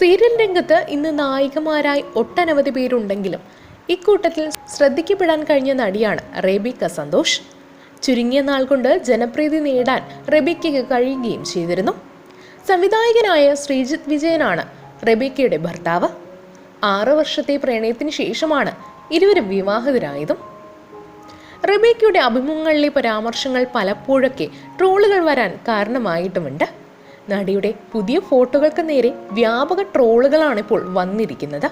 Serial രംഗത്ത് ഇന്ന് നായികമാരായി ഒട്ടനവധി പേരുണ്ടെങ്കിലും ഇക്കൂട്ടത്തിൽ ശ്രദ്ധിക്കപ്പെടാൻ കഴിഞ്ഞ നടിയാണ് റേബിക്ക സന്തോഷ്. ചുരുങ്ങിയ നാൾ കൊണ്ട് ജനപ്രീതി നേടാൻ റെബിക്കയ്ക്ക് കഴിയുകയും ചെയ്തിരുന്നു. സംവിധായകനായ ശ്രീജിത്ത് വിജയനാണ് റെബിക്കയുടെ ഭർത്താവ്. ആറ് വർഷത്തെ പ്രണയത്തിന് ശേഷമാണ് ഇരുവരും വിവാഹിതരായതും. റെബിക്കയുടെ അഭിമുഖങ്ങളിലെ പരാമർശങ്ങൾ പലപ്പോഴൊക്കെ ട്രോളുകൾ വരാൻ കാരണമായിട്ടുമുണ്ട്. നടിയുടെ പുതിയ ഫോട്ടോകൾക്ക് നേരെ വ്യാപക ട്രോളുകളാണ് ഇപ്പോൾ വന്നിരിക്കുന്നത്.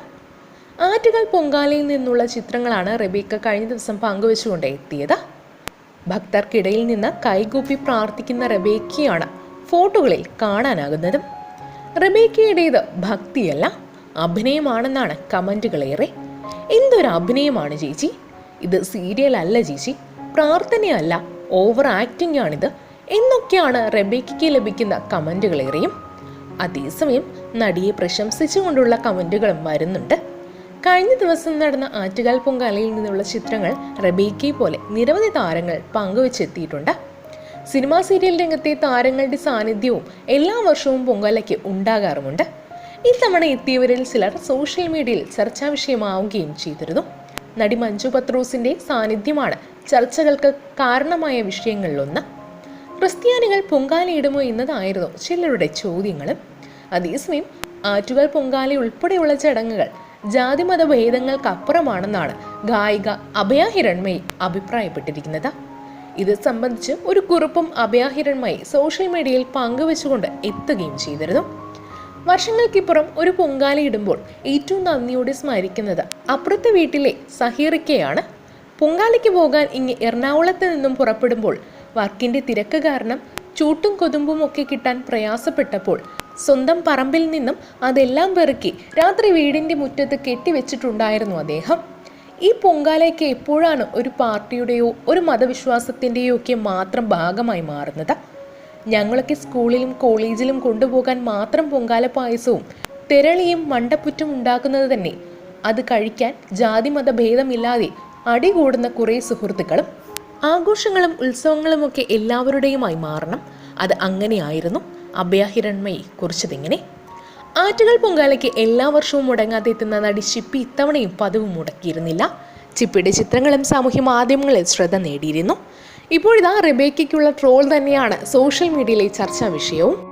ആറ്റുകൾ പൊങ്കാലയിൽ നിന്നുള്ള ചിത്രങ്ങളാണ് റബീക്ക കഴിഞ്ഞ ദിവസം പങ്കുവെച്ചുകൊണ്ട് എത്തിയത്. ഭക്തർക്കിടയിൽ നിന്ന് കൈകൂപ്പി പ്രാർത്ഥിക്കുന്ന റബേക്കയാണ് ഫോട്ടോകളിൽ കാണാനാകുന്നതും. റബേക്കയുടേത് ഭക്തിയല്ല അഭിനയമാണെന്നാണ് കമന്റുകളേറെ എന്തൊരു അഭിനയമാണ് ചേച്ചി? ഇത് സീരിയൽ അല്ല ചേച്ചി പ്രാർത്ഥനയല്ല ഓവർ ആക്ടിംഗ് ആണിത്. എന്നൊക്കെയാണ് റെബേക്കയ്ക്ക് ലഭിക്കുന്ന കമന്റുകളേറെയും അതേസമയം നടിയെ പ്രശംസിച്ചുകൊണ്ടുള്ള കമന്റുകളും വരുന്നുണ്ട്. കഴിഞ്ഞ ദിവസം നടന്ന ആറ്റുകാൽ പൊങ്കാലയിൽ നിന്നുള്ള ചിത്രങ്ങൾ റബേക്കയെ പോലെ നിരവധി താരങ്ങൾ പങ്കുവച്ചെത്തിയിട്ടുണ്ട്. സിനിമാ സീരിയൽ രംഗത്തെ താരങ്ങളുടെ സാന്നിധ്യവും എല്ലാ വർഷവും പൊങ്കാലയ്ക്ക് ഉണ്ടാകാറുമുണ്ട്. ഇത്തവണ എത്തിയവരിൽ ചിലർ സോഷ്യൽ മീഡിയയിൽ ചർച്ചാ വിഷയമാവുകയും ചെയ്തിരുന്നു. നടി മഞ്ജു പത്രോസിന്റെ സാന്നിധ്യമാണ് ചർച്ചകൾക്ക് കാരണമായ വിഷയങ്ങളിലൊന്ന്. ക്രിസ്ത്യാനികൾ പൊങ്കാലയിടുമോ എന്നതായിരുന്നു ചിലരുടെ ചോദ്യങ്ങളും. അതേസമയം ആറ്റുകൾ പൊങ്കാല ഉൾപ്പെടെയുള്ള ചടങ്ങുകൾ ജാതിമത ഭേദങ്ങൾക്കപ്പുറമാണെന്നാണ് ഗായിക അഭയ ഹിരൺമയി അഭിപ്രായപ്പെട്ടിരിക്കുന്നത്. ഇത് സംബന്ധിച്ച് ഒരു കുറിപ്പും അഭയ ഹിരൺമയി സോഷ്യൽ മീഡിയയിൽ പങ്കുവെച്ചുകൊണ്ട് എത്തുകയും ചെയ്തിരുന്നു. വർഷങ്ങൾക്കിപ്പുറം ഒരു പൊങ്കാല ഇടുമ്പോൾ ഏറ്റവും നന്ദിയോടെ സ്മരിക്കുന്നത് അപ്പുറത്തെ വീട്ടിലെ സഹീറിക്കയാണ്. പൊങ്കാലയ്ക്ക് പോകാൻ ഇങ്ങ് എറണാകുളത്ത് നിന്നും പുറപ്പെടുമ്പോൾ വർക്കിന്റെ തിരക്ക് കാരണം ചൂട്ടും കൊതുമ്പും ഒക്കെ കിട്ടാൻ പ്രയാസപ്പെട്ടപ്പോൾ സ്വന്തം പറമ്പിൽ നിന്നും അതെല്ലാം പെറുക്കി രാത്രി വീടിന്റെ മുറ്റത്ത് കെട്ടിവെച്ചിട്ടുണ്ടായിരുന്നു അദ്ദേഹം. ഈ പൊങ്കാലയ്ക്ക് എപ്പോഴാണ് ഒരു പാർട്ടിയുടെയോ ഒരു മതവിശ്വാസത്തിന്റെയോ ഒക്കെ മാത്രം ഭാഗമായി മാറുന്നത്? ഞങ്ങളൊക്കെ സ്കൂളിലും കോളേജിലും കൊണ്ടുപോകാൻ മാത്രം പൊങ്കാല പായസവും തെരളിയും മണ്ടപ്പുറ്റും ഉണ്ടാക്കുന്നത് തന്നെ. അത് കഴിക്കാൻ ജാതിമത ഭേദമില്ലാതെ അടികൂടുന്ന കുറേ സുഹൃത്തുക്കളും ആഘോഷങ്ങളും ഉത്സവങ്ങളുമൊക്കെ എല്ലാവരുടെയുമായി മാറണം. അത് അങ്ങനെയായിരുന്നു അഭയഹിരൺമയെ കുറിച്ചതിങ്ങനെ. ആറ്റുകൾ പൊങ്കാലയ്ക്ക് എല്ലാ വർഷവും മുടങ്ങാതെ എത്തുന്ന നടി ചിപ്പി ഇത്തവണയും പതിവ് മുടക്കിയിരുന്നില്ല. ചിപ്പിയുടെ ചിത്രങ്ങളും സാമൂഹ്യ മാധ്യമങ്ങളിൽ ശ്രദ്ധ നേടിയിരുന്നു. ഇപ്പോഴിതാ റെബേക്കയ്ക്കുള്ള ട്രോൾ തന്നെയാണ് സോഷ്യൽ മീഡിയയിലെ ചർച്ചാ വിഷയവും.